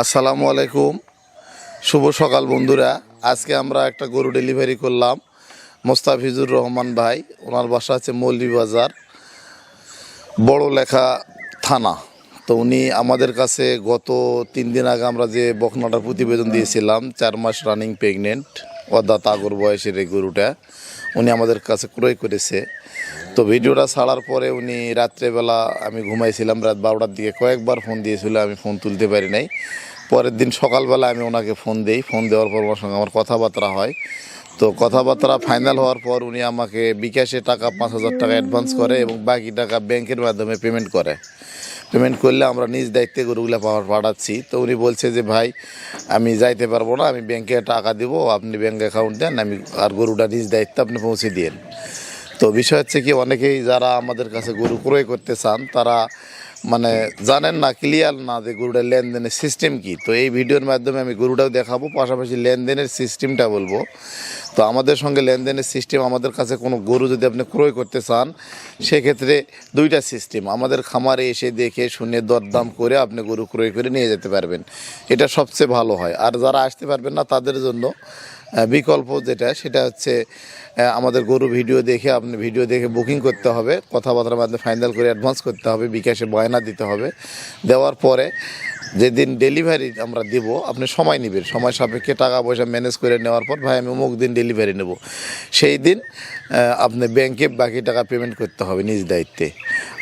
আসসালামু আলাইকুম। শুভ সকাল বন্ধুরা। আজকে আমরা একটা গরু ডেলিভারি করলাম। মোস্তাফিজুর রহমান ভাই, ওনার বাসা আছে মৌলভীবাজার বড় লেখা থানা। তো উনি আমাদের কাছে গত তিন দিন আগে আমরা যে বকনাটার প্রতিবেদন দিয়েছিলাম, চার মাস রানিং প্রেগনেন্ট অদা তাগর বয়সের এই গরুটা। উনি আমাদের কাছে ক্রয় করেছে। তো ভিডিওটা ছাড়ার পরে উনি রাত্রেবেলা আমি ঘুমাইছিলাম, রাত বারোটার দিকে কয়েকবার ফোন দিয়েছিল, আমি ফোন তুলতে পারি নাই। পরের দিন সকালবেলা আমি ওনাকে ফোন দিই, ফোন দেওয়ার পর ওনার সঙ্গে আমার কথাবার্তা হয়। তো কথাবার্তা ফাইনাল হওয়ার পর উনি আমাকে বিকাশে টাকা পাঁচ হাজার টাকা অ্যাডভান্স করে এবং বাকি টাকা ব্যাংকের মাধ্যমে পেমেন্ট করে। পেমেন্ট করলে আমরা নিজ দায়িত্বে গরুগুলো পাঠাচ্ছি। তো উনি বলছে যে, ভাই, আমি যাইতে পারব না, আমি ব্যাংকে টাকা দিব, আপনি ব্যাংক অ্যাকাউন্ট দেন, আমি আর গরুটা নিজ দায়িত্বে আপনি পৌঁছে দিন তো বিষয় হচ্ছে কি, অনেকেই যারা আমাদের কাছে গরু ক্রয় করতে চান, তারা মানে জানেন না ক্লিয়ার না যে গরুটার লেনদেনের সিস্টেম কি। তো এই ভিডিওর মাধ্যমে আমি গরুটাও দেখাবো, পাশাপাশি লেনদেনের সিস্টেমটা বলব। তো আমাদের সঙ্গে লেনদেনের সিস্টেম আমাদের কাছে কোনো গরু যদি আপনি ক্রয় করতে চান, সেক্ষেত্রে দুইটা সিস্টেম আমাদের খামারে এসে দেখে শুনে দরদাম করে আপনি গরু ক্রয় করে নিয়ে যেতে পারবেন। এটা সবচেয়ে ভালো হয়। আর যারা আসতে পারবেন না, তাদের জন্য বিকল্প যেটা, সেটা হচ্ছে আমাদের গরু ভিডিও দেখে, আপনি ভিডিও দেখে বুকিং করতে হবে। কথাবার্তার মাধ্যমে ফাইনাল করে অ্যাডভান্স করতে হবে, বিকাশে বয়না দিতে হবে। দেওয়ার পরে যেদিন ডেলিভারি আমরা দিব, আপনি সময় নেবেন। সময় সাপেক্ষে টাকা পয়সা ম্যানেজ করে নেওয়ার পর, ভাই, আমি অমুক দিন ডেলিভারি নেব। সেই দিন আপনি ব্যাংকে বাকি টাকা পেমেন্ট করতে হবে নিজ দায়িত্বে।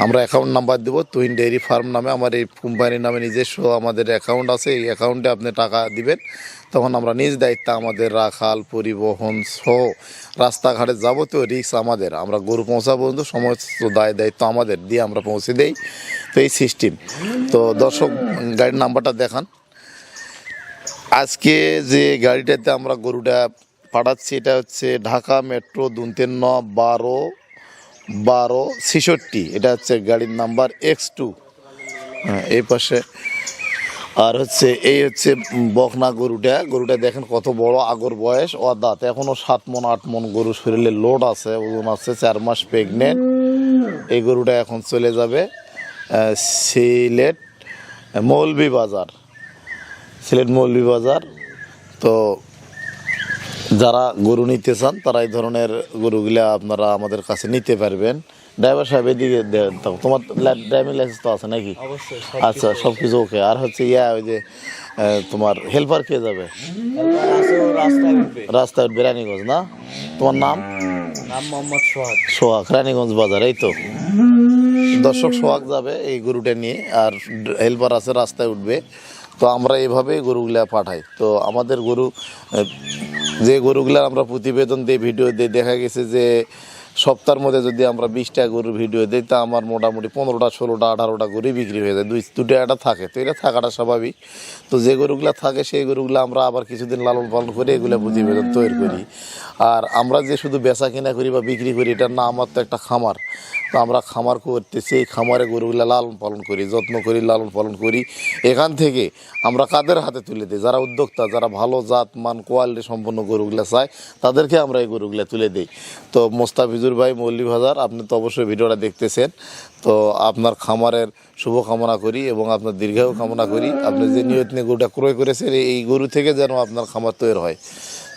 আমরা অ্যাকাউন্ট নাম্বার দেবো, তুহিন ডেয়ারি ফার্ম নামে, আমার এই কোম্পানির নামে নিজস্ব আমাদের অ্যাকাউন্ট আছে, এই অ্যাকাউন্টে আপনি টাকা দিবেন। তখন আমরা নিজ দায়িত্ব আমাদের রাখাল, পরিবহন সহ রাস্তাঘাটে যাবতীয় রিক্স আমাদের। আমরা গরু পৌঁছা পর্যন্ত সমস্ত দায় দায়িত্ব আমাদের দিয়ে আমরা পৌঁছে দেই তো এই সিস্টেম তো দর্শক, গাড়ির নাম্বারটা দেখান। আজকে যে গাড়িটাতে আমরা গরুটা পাঠাচ্ছি, এটা হচ্ছে ঢাকা মেট্রো দুন্তেন্ন বারো বারো ছেষট্টি। এটা হচ্ছে গাড়ির নাম্বার এক্স টু হ্যাঁ এই পাশে আর হচ্ছে এই হচ্ছে বকনা গরুটা। গরুটা দেখেন কত বড়, আগর বয়স, ও দাঁত এখনও সাত মন, আট মন গরু শরীরে লোড আছে, ওজন আছে, চার মাস প্রেগনেন্ট এই গরুটা এখন চলে যাবে সিলেট মৌলভী বাজার সিলেট মৌলভী বাজার তো যারা গরু নিতে চান তারা এই ধরনের গরুগুলা আপনারা আমাদের কাছে নিতে পারবেন। ড্রাইভার সাহেব এদিকে তোমার ড্রাইভিং লাইসেন্স তো আছে নাকি? আচ্ছা সব কিছু ওকে। আর হচ্ছে ইয়া ওই যে তোমার হেল্পার কে যাবে? উঠবে উঠবে রানীগঞ্জ না? তোমার নাম? নাম মোহাম্মদ সোহাগ। সোহাগ রানীগঞ্জ বাজার এই তো। দর্শক সোহাগ যাবে এই গরুটা নিয়ে আর হেল্পার আছে রাস্তায় উঠবে। তো আমরা এইভাবেই গরুগুলা পাঠাই। তো আমাদের গরু, যে গরুগুলার আমরা প্রতিবেদন দিই ভিডিও দিই দেখা গেছে যে, সপ্তাহের মধ্যে যদি আমরা বিশটা গরুর ভিডিও দিই, তা আমার মোটামুটি পনেরোটা, ষোলোটা, আঠারোটা গরুই বিক্রি হয়ে যায়। দুই, দুটো একটা থাকে, তো এটা থাকাটা স্বাভাবিক। তো যে গরুগুলা থাকে, সেই গরুগুলো আমরা আবার কিছুদিন লালন পালন করে এগুলো প্রতিবেদন তৈরি করি। আর আমরা যে শুধু বেচা কিনা করি বা বিক্রি করি এটা না আমার তো একটা খামার। তো আমরা খামার করতেছি, এই খামারে গরুগুলা লালন পালন করি, যত্ন করি, লালন পালন করি। এখান থেকে আমরা কাদের হাতে তুলে দিই? যারা উদ্যোক্তা, যারা ভালো জাত, মান, কোয়ালিটি সম্পন্ন গরুগুলা চায়, তাদেরকে আমরা এই গরুগুলা তুলে দিই। তো মোস্তাফিজুর ভাই, মৌলী বাজার আপনি তো অবশ্যই ভিডিওটা দেখতেছেন। তো আপনার খামারের শুভ কামনা করি এবং আপনার দীর্ঘায়ু কামনা করি। আপনি যে নিয়ত নিয়ে গরুটা ক্রয় করেছেন, এই গরু থেকে যেন আপনার খামার তৈরি হয়।